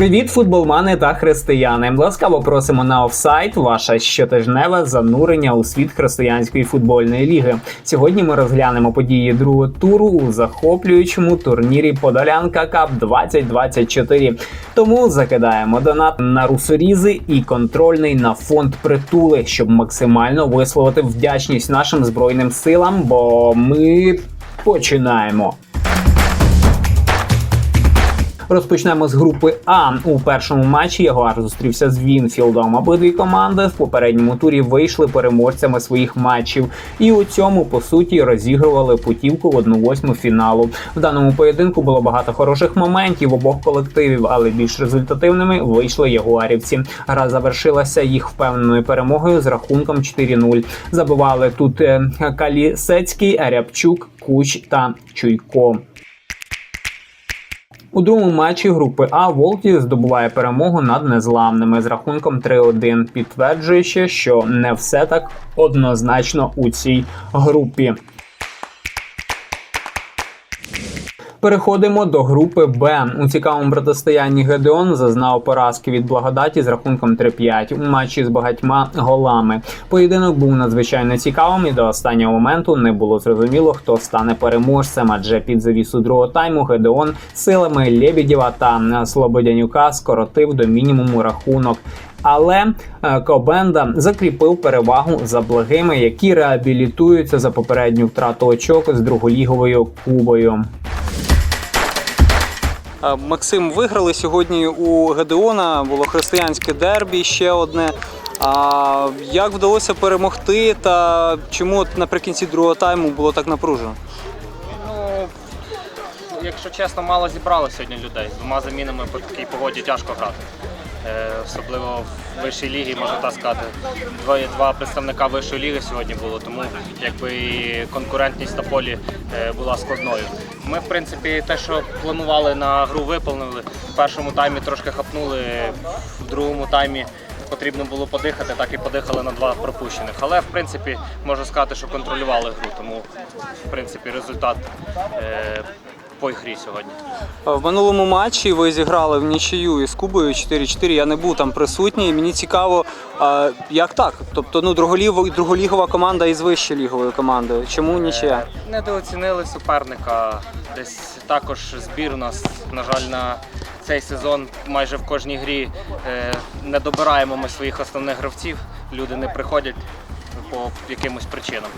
Привіт, футболмани та християни! Ласкаво просимо на офсайт. Ваше щотижневе занурення у світ християнської футбольної ліги. Сьогодні ми розглянемо події другого туру у захоплюючому турнірі Подолянка Кап 2024. Тому закидаємо донат на русорізи і контрольний на фонд притули, щоб максимально висловити вдячність нашим збройним силам. Бо ми починаємо. Розпочнемо з групи А. У першому матчі Ягуар зустрівся з Вінфілдом. Обидві команди в попередньому турі вийшли переможцями своїх матчів, і у цьому по суті розігрували путівку в 1-8 фіналу. В даному поєдинку було багато хороших моментів обох колективів, але більш результативними вийшли ягуарівці. Гра завершилася їх впевненою перемогою з рахунком 4-0. Забивали тут е, Калісецький, Рябчук, Куч та Чуйко. У другому матчі групи А Волті здобуває перемогу над незламними з рахунком 3-1, підтверджуючи, що не все так однозначно у цій групі. Переходимо до групи Б. У цікавому протистоянні Гедеон зазнав поразки від благодаті з рахунком 3-5 у матчі з багатьма голами. Поєдинок був надзвичайно цікавим і до останнього моменту не було зрозуміло, хто стане переможцем, адже під завісу другого тайму Гедеон силами Лєбідєва та Слободянюка скоротив до мінімуму рахунок. Але е, Кобенда закріпив перевагу за благими, які реабілітуються за попередню втрату очок з друголіговою кубою. Е, Максим виграли сьогодні у Гедеона. Було християнське дербі, ще одне. А як вдалося перемогти, та чому наприкінці другого тайму було так напружено? Ну, якщо чесно, мало зібрало сьогодні людей. З двома замінами по такій погоді тяжко грати. Е, особливо в вищій лігі, можна так сказати. Два, два представника вищої ліги сьогодні було, тому якби і конкурентність на полі е, була складною. Ми, в принципі, те, що планували на гру, виповнили. В першому таймі трошки хапнули, в другому таймі потрібно було подихати, так і подихали на два пропущених. Але в принципі можна сказати, що контролювали гру, тому в принципі результат е, по грі сьогодні. Е, В минулому матчі ви зіграли в нічию із Кубою 4-4. Я не був там присутній. Мені цікаво, як так? Тобто, ну, друголігова, команда із вищою ліговою командою. Чому нічия? Е, Недооцінили суперника. Десь також збір у нас, на жаль, на цей сезон майже в кожній грі е, не добираємо ми своїх основних гравців. Люди не приходять по якимось причинам.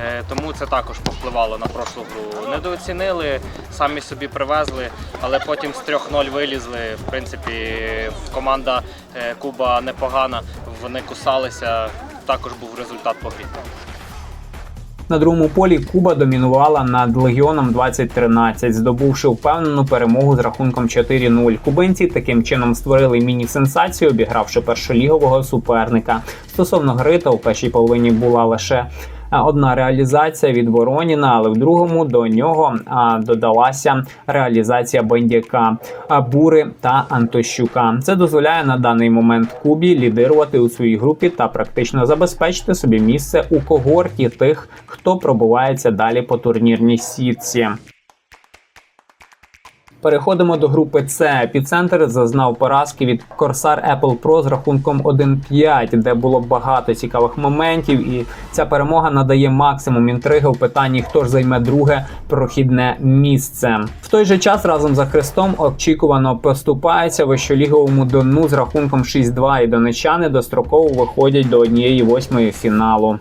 Е, Тому це також повпливало на прошлу гру. Недооцінили, самі собі привезли, але потім з 3-0 вилізли. В принципі, команда е, Куба непогана, вони кусалися. Також був результат по грі. На другому полі Куба домінувала над легіоном 2013, здобувши впевнену перемогу з рахунком 4-0. Кубинці таким чином створили міні-сенсацію, обігравши першолігового суперника. Стосовно гри, то в першій половині була лише одна реалізація від Вороніна, але в другому до нього додалася реалізація Бендяка, Бури та Антощука. Це дозволяє на даний момент Кубі лідирувати у своїй групі та практично забезпечити собі місце у когорті тих, хто пробувається далі по турнірній сітці. Переходимо до групи С. Епіцентр зазнав поразки від Corsair Apple Pro з рахунком 1-5, де було багато цікавих моментів, і ця перемога надає максимум інтриги в питанні, хто ж займе друге прохідне місце. В той же час разом за Христом очікувано поступається вищоліговому дону з рахунком 6-2, і донечани достроково виходять до 1-8 фіналу.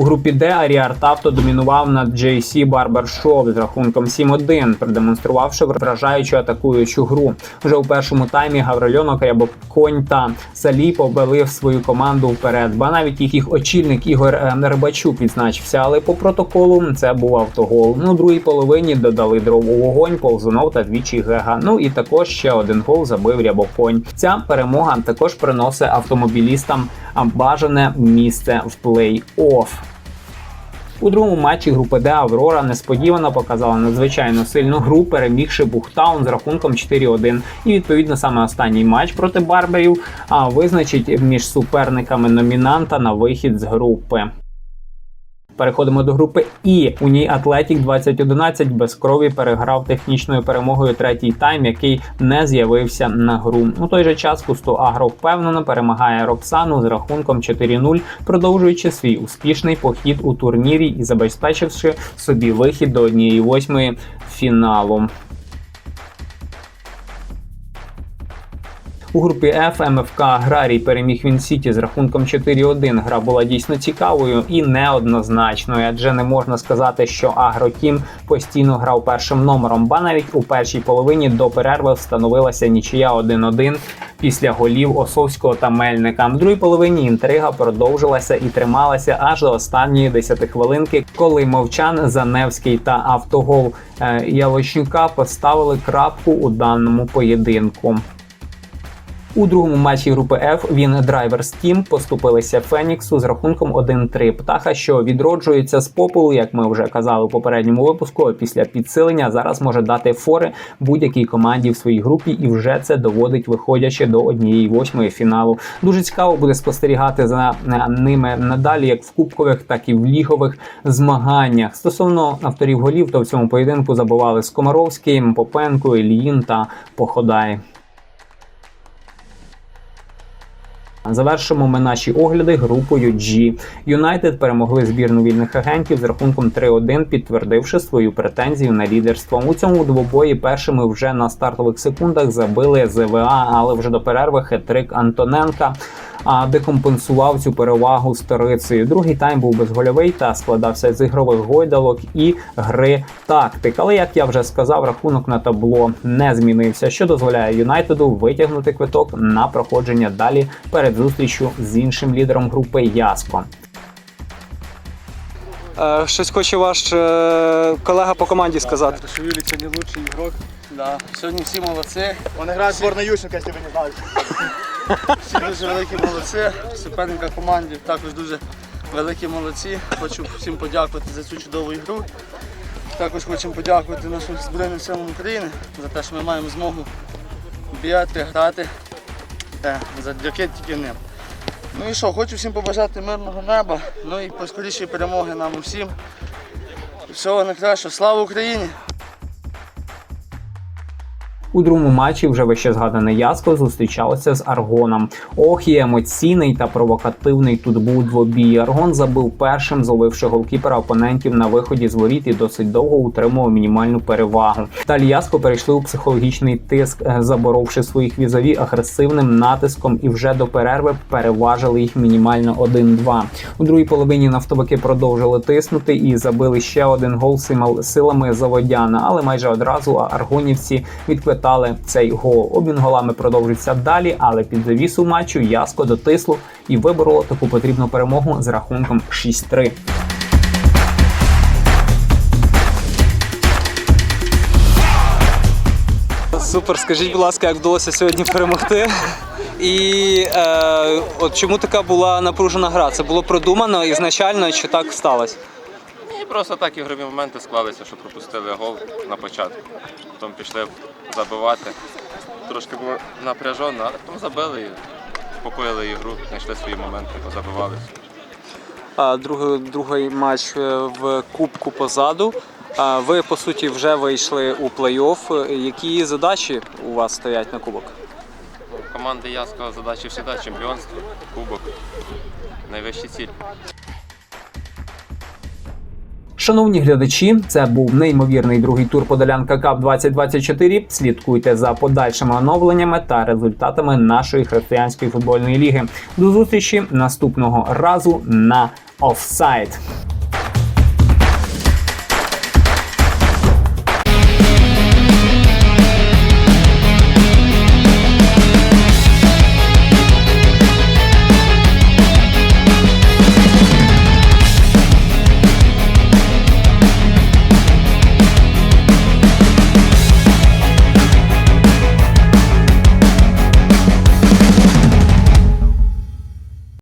У групі Д Аріар Тавто домінував над JC Barbershop з рахунком 7-1, продемонструвавши вражаючу атакуючу гру. Вже у першому таймі Гаврильонок, Рябоконь та Салі повели свою команду вперед. Ба навіть їх, очільник Ігор е, Рибачук відзначився, але по протоколу це був автогол. Ну, другій половині додали дрову вогонь, Ползунов та двічі Гега. Ну і також ще один гол забив Рябоконь. Ця перемога також приносить автомобілістам бажане місце в плей-офф. У другому матчі групи Д Аврора несподівано показала надзвичайно сильну гру, перемігши Бухтаун з рахунком 4-1. І відповідно саме останній матч проти Барберів визначить між суперниками номінанта на вихід з групи. Переходимо до групи І. У ній Атлетік 2011 без крові переграв технічною перемогою третій тайм, який не з'явився на гру. У той же час Кусто Агро впевнено перемагає Роксану з рахунком 4-0, продовжуючи свій успішний похід у турнірі і забезпечивши собі вихід до однієї восьмої фіналу. У групі F МФК Аграрій переміг він Сіті з рахунком 4-1. Гра була дійсно цікавою і неоднозначною, адже не можна сказати, що Агротім постійно грав першим номером, ба навіть у першій половині до перерви встановилася нічия 1-1 після голів Осовського та Мельника. В другій половині інтрига продовжилася і трималася аж до останньої 10 хвилинки, коли мовчан Заневський та автогол е, Ялощука поставили крапку у даному поєдинку. У другому матчі групи F він Drivers Team поступилися Феніксу з рахунком 1-3. Птаха, що відроджується з попелу, як ми вже казали у попередньому випуску. Після підсилення зараз може дати фори будь-якій команді в своїй групі, і вже це доводить, виходячи до однієї восьмої фіналу. Дуже цікаво буде спостерігати за е, ними надалі, як в кубкових, так і в лігових змаганнях. Стосовно авторів голів, то в цьому поєдинку забували Скомаровський, Попенко, Ільїн та Походай. Завершимо ми наші огляди групою G. Юнайтед перемогли збірну вільних агентів з рахунком 3-1, підтвердивши свою претензію на лідерство. У цьому двобої першими вже на стартових секундах забили ЗВА, але вже до перерви хетрик Антоненка. А декомпенсував цю перевагу старицею. Другий тайм був безгольовий та складався з ігрових гойдалок і гри тактик. Але як я вже сказав, рахунок на табло не змінився, що дозволяє Юнайтеду витягнути квиток на проходження далі перед зустрічю з іншим лідером групи Яско. Е, щось хоче ваш е, колега по команді сказати. Что Юлий сегодня лучший игрок. Да, сьогодні всі молодці, Он играет в сборной Ющенко, если вы не знали. Дуже великі молодці. Суперника команді також дуже великі молодці. Хочу всім подякувати за цю чудову ігру. Також хочемо подякувати нашим Збройним силам України за те, що ми маємо змогу бігати, грати. Е, Завдяки тільки ним. Ну і що, хочу всім побажати мирного неба, ну і поскорішої перемоги нам усім. Всього найкращого. Слава Україні! У другому матчі вже вище згадане Яско зустрічалося з Аргоном. Ох, і емоційний та провокативний тут був двобій. Аргон забив першим, зловивши голкіпера опонентів на виході з воріт і досить довго утримував мінімальну перевагу. Далі Яско перейшли у психологічний тиск, е, заборовши своїх візові агресивним натиском і вже до перерви переважили їх мінімально 1-2. У другій половині нафтобаки продовжили тиснути і забили ще один гол силами заводяна, але майже одразу аргонівці відквитали цей гол. Обмін голами продовжується далі, але під завісу матчу Яско дотисло і вибороло таку потрібну перемогу з рахунком 6-3. Супер, скажіть, будь ласка, як вдалося сьогодні перемогти? І е, от чому така була напружена гра? Це було продумано ізначально, чи так сталося? Просто так ігрові моменти склалися, що пропустили гол на початку. Потім пішли забивати. Трошки було напряжено, але потім забили і спокоїли ігру, знайшли свої моменти, позабивалися. А другий, другий матч е, в Кубку позаду. А ви по суті вже вийшли у плей-офф. Які задачі у вас стоять на кубок? У команди Яського задачі завжди чемпіонство, кубок, найвищі ціль. Шановні глядачі, це був неймовірний другий тур Подолянка Кап 2024. Слідкуйте за подальшими оновленнями та результатами нашої християнської футбольної ліги. До зустрічі наступного разу на офсайд.